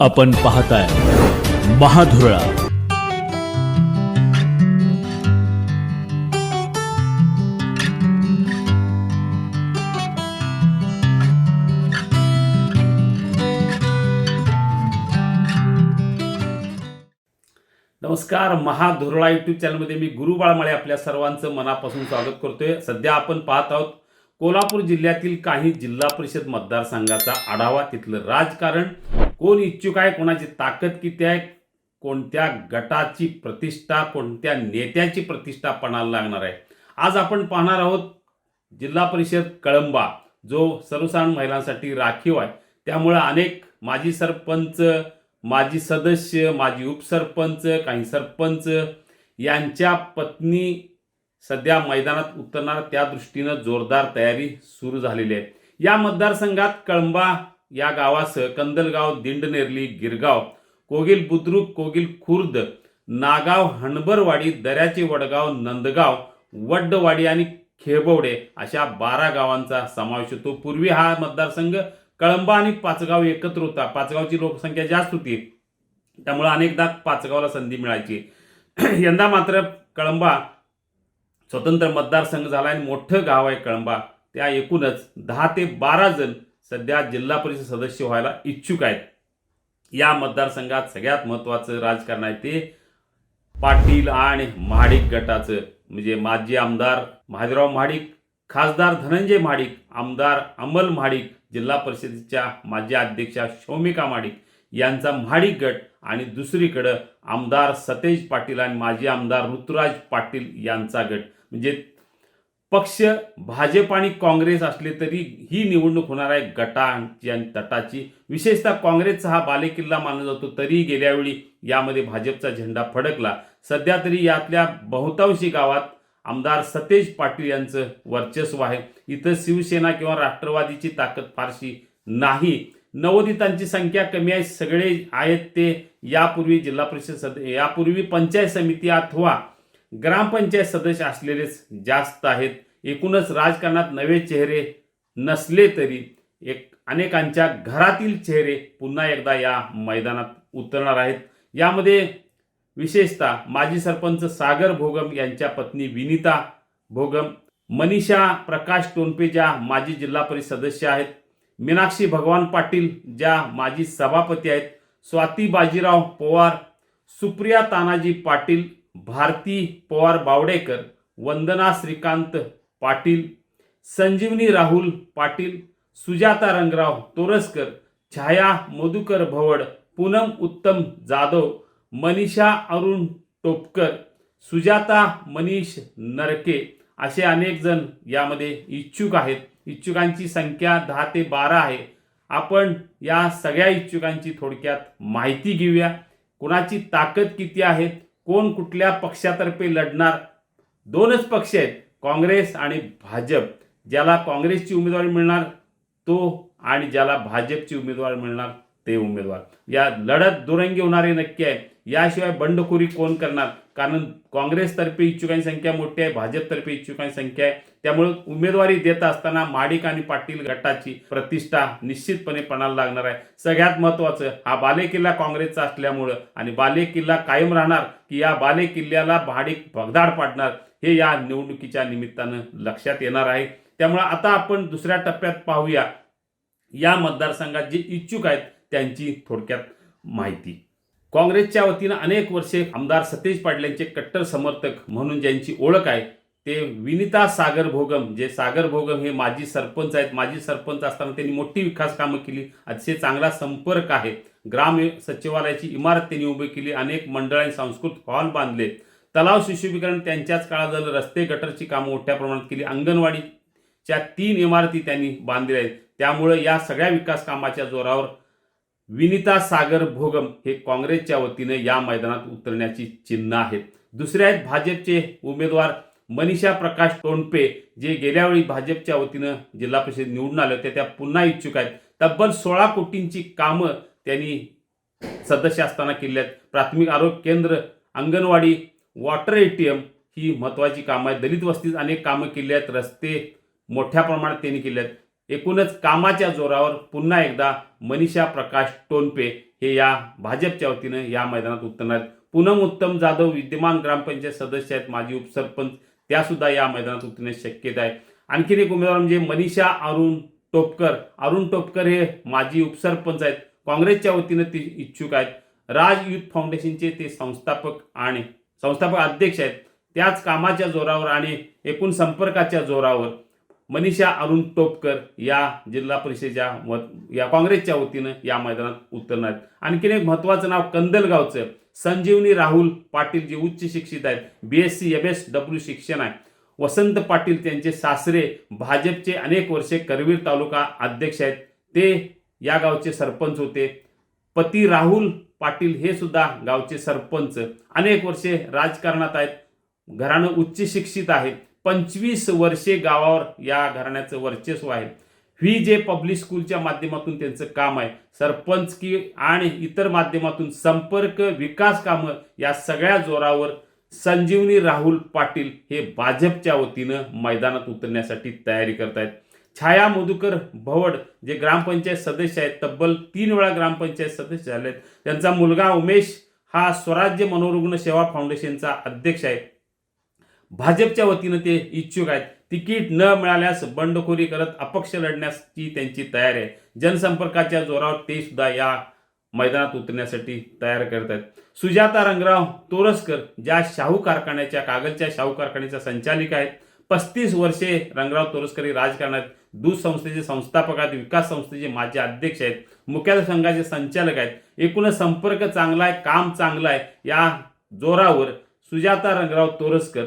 आपण पाहताय महाधुरळा. नमस्कार महाधुरळा युट्यूब चॅनलमध्ये मी गुरु बाळमाळे आपल्या सर्वांचं मनापासून स्वागत करतोय. सध्या आपण पाहत आहोत कोल्हापूर जिल्ह्यातील काही जिल्हा परिषद मतदारसंघाचा आढावा तिथलं राजकारण कोण इच्छुक आहे कोणाची ताकद किती आहे कोणत्या गटाची प्रतिष्ठा कोणत्या नेत्याची प्रतिष्ठा पणाला लागणार आहे. आज आपण पाहणार आहोत जिल्हा परिषद कळंबा जो सर्वसाधारण महिलांसाठी राखीव आहे. त्यामुळं अनेक माजी सरपंच माजी सदस्य माजी उपसरपंच काही सरपंच यांच्या पत्नी सध्या मैदानात उतरणार. त्या दृष्टीनं जोरदार तयारी सुरू झालेली आहे. या मतदारसंघात कळंबा या गावासह कंदलगाव दिंडनेरली गिरगाव कोगिल बुद्रुक कोगिल खुर्द नागाव हणबरवाडी दर्याचे वडगाव नंदगाव वड्डवाडी आणि खेबवडे अशा बारा गावांचा समावेश होतो. पूर्वी हा मतदारसंघ कळंबा आणि पाचगाव एकत्र होता. पाचगावची लोकसंख्या जास्त होती. त्यामुळे अनेकदा पाचगावला संधी मिळायची. यंदा मात्र कळंबा स्वतंत्र मतदारसंघ झाला आणि मोठं गाव आहे कळंबा. त्या एकूणच दहा ते बारा जण सध्या जिल्हा परिषद सदस्य व्हायला इच्छुक आहेत. या मतदारसंघात सगळ्यात महत्त्वाचं राजकारण आहे ते पाटील आणि महाडिक गटाचं. म्हणजे माजी आमदार महादेवराव महाडिक खासदार धनंजय महाडिक आमदार अमल महाडिक जिल्हा परिषदेच्या माजी अध्यक्षा शौमिका महाडिक यांचा महाडिक गट आणि दुसरीकडं आमदार सतेज पाटील आणि माजी आमदार ऋतुराज पाटील यांचा गट. म्हणजे पक्ष भाजप आणि काँग्रेस असले तरी ही निवडणूक होणार आहे गटांची आणि तटाची. विशेषतः काँग्रेसचा हा बालेकिल्ला मानला जातो तरी गेल्यावेळी यामध्ये भाजपचा झेंडा फडकला. सध्या तरी यातल्या बहुतांशी गावात आमदार सतेज पाटील यांचं वर्चस्व आहे. इथं शिवसेना किंवा राष्ट्रवादीची ताकद फारशी नाही. नवोदितांची संख्या कमी आहे सगळे आहेत ते. यापूर्वी जिल्हा परिषद सद यापूर्वी पंचायत समिती अथवा ग्रामपंचायत सदस्य असलेलेच जास्त आहेत. एकूणच राजकारणात नवे चेहरे नसले तरी एक अनेकांच्या घरातील चेहरे पुन्हा एकदा या मैदानात उतरणार आहेत. यामध्ये विशेषतः माजी सरपंच सागर भोगम यांच्या पत्नी विनिता भोगम मनीषा प्रकाश टोनपे ज्या माजी जिल्हा परिषद सदस्य आहेत मीनाक्षी भगवान पाटील ज्या माजी सभापती आहेत स्वाती बाजीराव पवार सुप्रिया तानाजी पाटील भारती पवार बावडेकर वंदना श्रीकांत पाटील संजीवनी राहुल पाटील सुजाता रंगराव तोरसकर छाया मधुकर भवड पूनम उत्तम जाधव मनीषा अरुण टोपकर सुजाता मनीष नरके असे अनेक जण यामध्ये इच्छुक आहेत. इच्छुकांची संख्या दहा ते बारा आहे. आपण या सगळ्या इच्छुकांची थोडक्यात माहिती घेऊया. कुणाची ताकद किती आहे? कोण कुठल्या पक्षातर्फे लढणार? दोनच पक्ष आहेत काँग्रेस आणि भाजप. ज्याला काँग्रेसची उमेदवारी मिळणार तो आणि ज्याला भाजपची उमेदवारी मिळणार ते उमेदवार. या लढत दुरंगी होणारे नक्की आहे. याशिवाय बंडखोरी कोण करणार? कारण काँग्रेसतर्फे इच्छुकांची संख्या मोठी आहे भाजपतर्फे इच्छुकांची संख्या आहे. त्यामुळे उमेदवारी देत असताना माडिक आणि पाटील गटाची प्रतिष्ठा निश्चितपणे पणाला लागणार आहे. सगळ्यात महत्त्वाचं हा बालेकिल्ला काँग्रेसचा असल्यामुळं आणि बालेकिल्ला कायम राहणार की या बालेकिल्ल्याला भाडिक भगदाड पाडणार हे या निवडणुकीच्या निमित्तानं लक्षात येणार आहे. त्यामुळे आता आपण दुसऱ्या टप्प्यात पाहूया. या मतदारसंघात जे इच्छुक आहेत त्यांची थोडक्यात माहिती. काँग्रेसच्या वतीनं अनेक वर्षे आमदार सतेज पाटील यांचे कट्टर समर्थक म्हणून ज्यांची ओळख आहे ते विनिता सागर भोगम जे सागर भोगम हे माजी सरपंच आहेत. माजी सरपंच असताना त्यांनी मोठी विकास कामं केली. अतिशय चांगला संपर्क आहे. ग्राम सचिवालयाची इमारत त्यांनी उभी केली. अनेक मंडळ आणि सांस्कृतिक हॉल बांधले. तलाव शिशुभीकरण त्यांच्याच काळात झालं. रस्ते गटरची कामं मोठ्या प्रमाणात केली. अंगणवाडीच्या तीन इमारती त्यांनी बांधलेल्या आहेत. त्यामुळे या सगळ्या विकास कामाच्या जोरावर विनिता सागर भोगम हे काँग्रेसच्या वतीनं या मैदानात उतरण्याची चिन्ह आहेत. दुसरे आहेत भाजपचे उमेदवार मनीषा प्रकाश टोंडपे जे गेल्या वेळी भाजपच्या वतीनं जिल्हा परिषद निवडून आलं होते त्या पुन्हा इच्छुक आहेत. तब्बल सोळा कोटींची कामं त्यांनी सदस्य असताना केली आहेत. प्राथमिक आरोग्य केंद्र anganwadi water A T M ही महत्त्वाची कामं आहेत. दलित वस्तीत अनेक कामं केली आहेत. रस्ते मोठ्या प्रमाणात त्यांनी केले आहेत. एकूणच कामाच्या जोरावर पुन्हा एकदा मनीषा प्रकाश टोनपे हे या भाजपच्या वतीनं या मैदानात उतरणार आहेत. पूनम उत्तम जाधव विद्यमान ग्रामपंचायत सदस्य आहेत माजी उपसरपंच. त्यासुद्धा या मैदानात उतरण्याची शक्यता आहे. आणखीन एक उमेदवार म्हणजे मनीषा अरुण टोपकर. अरुण टोपकर हे माजी उपसरपंच आहेत. काँग्रेसच्या वतीनं ते इच्छुक आहेत. राज युथ फाउंडेशनचे ते संस्थापक आणि संस्थापक अध्यक्ष आहेत. त्याच कामाच्या जोरावर आणि एकूण संपर्काच्या जोरावर मनीषा अरुण टोपकर या जिल्हा परिषदेच्या मत या काँग्रेसच्या वतीनं या मैदानात उतरणार आहेत. आणखीन एक महत्त्वाचं नाव कंदलगावचं संजीवनी राहुल पाटील जे उच्च शिक्षित आहेत B S C M S W शिक्षण आहे. वसंत पाटील त्यांचे सासरे भाजपचे अनेक वर्षे करवीर तालुका अध्यक्ष आहेत. ते या गावचे सरपंच होते. पती राहुल पाटील हे सुद्धा गावचे सरपंच. अनेक वर्षे राजकारणात आहेत. घराणं उच्च शिक्षित आहे पंचवीस वर्षे गावावर या घराण्याचं वर्चस्व आहे. व्ही जे पब्लिक स्कूलच्या माध्यमातून त्यांचं काम आहे सरपंच की आणि इतर माध्यमातून संपर्क विकास कामं या सगळ्या जोरावर संजीवनी राहुल पाटील हे भाजपच्या वतीनं मैदानात उतरण्यासाठी तयारी करतायत. छाया मधुकर भवड जे ग्रामपंचायत सदस्य आहेत तब्बल तीन वेळा ग्रामपंचायत सदस्य झाले आहेत त्यांचा मुलगा उमेश हा स्वराज्य मनोरुग्ण सेवा फाउंडेशनचा अध्यक्ष आहे. भाजपच्या वतीनं ते इच्छुक आहेत. तिकीट न मिळाल्यास बंडखोरी करत अपक्ष लढण्याची त्यांची तयारी आहे. जनसंपर्काच्या जोरावर ते सुद्धा या मैदानात उतरण्यासाठी तयार करत आहेत. सुजाता रंगराव तोरसकर ज्या शाहू कारखान्याच्या कागलच्या शाहू कारखान्याच्या संचालिक आहेत. पस्तीस वर्षे रंगराव तोरसकर हे राजकारणात दूध संस्थेचे संस्थापक आहेत विकास संस्थेचे माजी अध्यक्ष आहेत मुख्यालय संघाचे संचालक आहेत. एकूणच संपर्क चांगला आहे काम चांगलं आहे. या जोरावर सुजाता रंगराव तोरसकर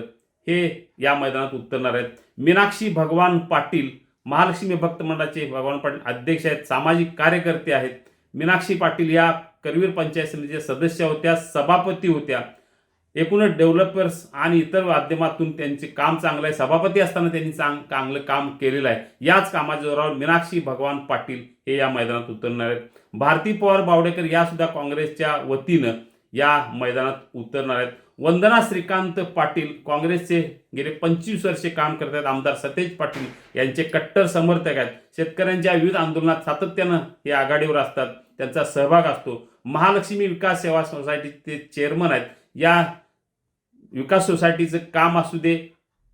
हे या मैदानात उतरणार आहेत. मीनाक्षी भगवान पाटील महालक्ष्मी भक्त मंडळाचे भगवान पाटील अध्यक्ष आहेत सामाजिक कार्यकर्ते आहेत. मीनाक्षी पाटील या करवीर पंचायत समितीच्या सदस्य होत्या सभापती होत्या. एकूणच डेव्हलपर्स आणि इतर माध्यमातून त्यांचे काम चांगलं आहे. सभापती असताना त्यांनी चांग चांगलं काम केलेलं आहे. याच कामाच्या जोरावर मीनाक्षी भगवान पाटील हे या मैदानात उतरणार आहेत. भारती पवार बावडेकर या सुद्धा काँग्रेसच्या वतीनं या मैदानात उतरणार आहेत. वंदना श्रीकांत पाटील काँग्रेसचे गेले पंचवीस वर्षे काम करत आहेत. आमदार सतेज पाटील यांचे कट्टर समर्थक आहेत. शेतकऱ्यांच्या विविध आंदोलनात सातत्यानं हे आघाडीवर असतात. त्यांचा सहभाग असतो. महालक्ष्मी विकास सेवा सोसायटीचे चेअरमन आहेत. या विकास सोसायटीचं काम असू दे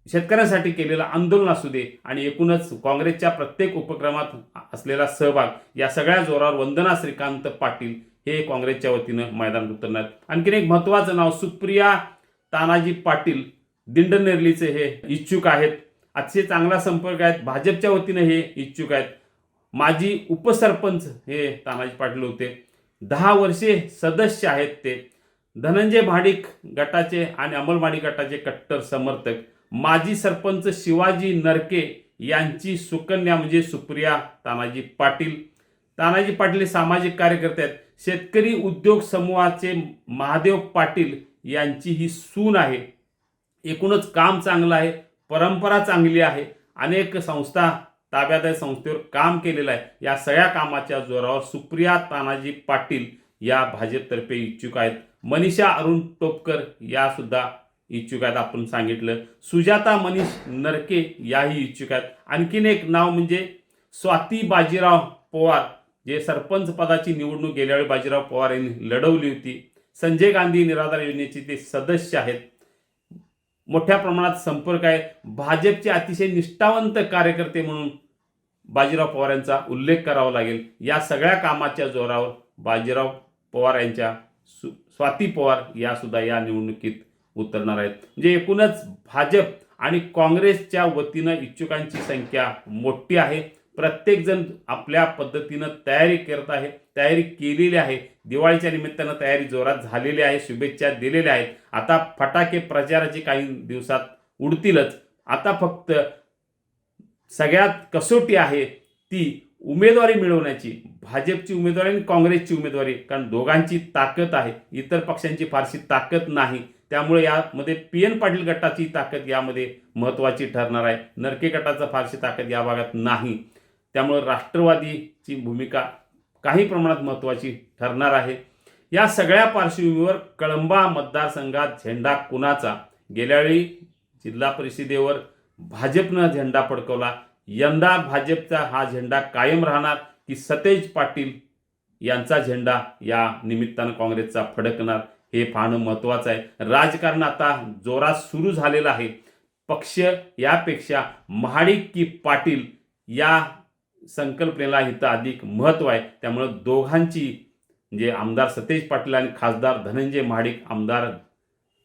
शेतकऱ्यांसाठी केलेलं आंदोलन असू दे आणि एकूणच काँग्रेसच्या प्रत्येक उपक्रमात असलेला सहभाग या सगळ्या जोरावर वंदना श्रीकांत पाटील हे काँग्रेसच्या वतीनं मैदान उतरणार. आणखीन एक महत्त्वाचं नाव सुप्रिया तानाजी पाटील दिंडनेरलीचे हे इच्छुक आहेत. आजचे चांगला संपर्क आहेत. भाजपच्या वतीनं हे इच्छुक आहेत. माजी उपसरपंच हे तानाजी पाटील होते. दहा वर्षे सदस्य आहेत ते. धनंजय भाडिक गटाचे आणि अमल गटाचे कट्टर समर्थक. माजी सरपंच शिवाजी नरके यांची सुकन्या म्हणजे सुप्रिया तानाजी पाटील. तानाजी पाटील हे सामाजिक कार्यकर्ते आहेत. शेतकरी उद्योग समूहाचे महादेव पाटील यांची ही सून आहे. एकूणच काम चांगलं आहे परंपरा चांगली आहे अनेक संस्था ताब्यात आहे संस्थेवर काम केलेलं आहे. या सगळ्या कामाच्या जोरावर सुप्रिया तानाजी पाटील या भाजपतर्फे इच्छुक आहेत. मनीषा अरुण टोपकर या सुद्धा इच्छुक आहेत आपण सांगितलं. सुजाता मनीष नरके याही इच्छुक आहेत. आणखीन एक नाव म्हणजे स्वाती बाजीराव पवार जे सरपंच पदाची निवडणूक गेल्या वेळी बाजीराव पवार यांनी लढवली होती संजय गांधी निराधार योजनेचे ते सदस्य आहेत. मोठ्या प्रमाणात संपर्क आहे. भाजपचे अतिशय निष्ठावंत कार्यकर्ते म्हणून बाजीराव पवार यांचा उल्लेख करावा लागेल. या सगळ्या कामाच्या जोरावर बाजीराव पवार यांच्या सु स्वाती पवार या सुद्धा या निवडणुकीत उतरणार आहेत. म्हणजे एकूणच भाजप आणि काँग्रेसच्या वतीनं इच्छुकांची संख्या मोठी आहे. प्रत्येकजण आपल्या पद्धतीनं तयारी करत आहे तयारी केलेली आहे. दिवाळीच्या निमित्तानं तयारी जोरात झालेली आहे शुभेच्छा दिलेल्या आहेत. आता फटाके प्रचाराची काही दिवसात उडतीलच. आता फक्त सगळ्यात कसोटी आहे ती उमेदवारी मिळवण्याची. भाजपची उमेदवारी आणि काँग्रेसची उमेदवारी कारण दोघांची ताकद आहे. इतर पक्षांची फारशी ताकद नाही. त्यामुळे यामध्ये पी एन पाटील गटाची ताकद यामध्ये महत्त्वाची ठरणार आहे. नरके गटाचा फारशी ताकद या भागात नाही. त्यामुळे राष्ट्रवादीची भूमिका काही प्रमाणात महत्त्वाची ठरणार आहे. या सगळ्या पार्श्वभूमीवर कळंबा मतदारसंघात झेंडा कुणाचा? गेल्यावेळी जिल्हा परिषदेवर भाजपनं झेंडा फडकवला. यंदा भाजपचा हा झेंडा कायम राहणार की सतेज पाटील यांचा झेंडा या निमित्तानं काँग्रेसचा फडकणार? हे पाहणं महत्त्वाचं आहे. राजकारण आता जोरात सुरू झालेलं आहे. पक्ष यापेक्षा महाडिक की पाटील या संकल्पनेला इथं अधिक महत्त्व आहे. त्यामुळं दोघांची म्हणजे आमदार सतेज पाटील आणि खासदार धनंजय महाडिक आमदार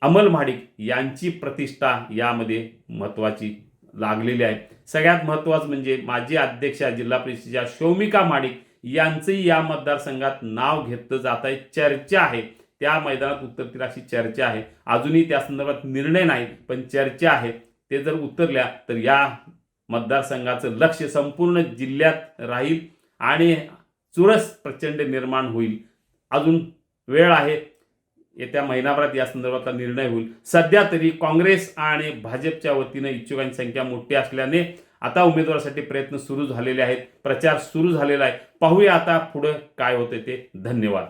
अमल महाडिक यांची प्रतिष्ठा यामध्ये महत्त्वाची लागलेली आहे. सगळ्यात महत्त्वाचं म्हणजे माजी अध्यक्षा जिल्हा परिषदेच्या शौमिका महाडिक यांचंही या मतदारसंघात नाव घेतलं जात आहे. चर्चा आहे. त्या मैदानात उतरतील अशी चर्चा आहे. अजूनही त्या संदर्भात निर्णय नाही पण चर्चा आहे. ते जर उतरल्या तर या मतदारसंघाचं लक्ष संपूर्ण जिल्ह्यात राहील आणि चुरस प्रचंड निर्माण होईल. अजून वेळ आहे. येत्या महिनाभरात या संदर्भातला निर्णय होईल. सध्या तरी काँग्रेस आणि भाजपच्या वतीनं इच्छुकांची संख्या मोठी असल्याने आता उमेदवारासाठी प्रयत्न सुरू झालेले आहेत. प्रचार सुरू झालेला आहे. पाहूया आता पुढं काय होते ते. धन्यवाद.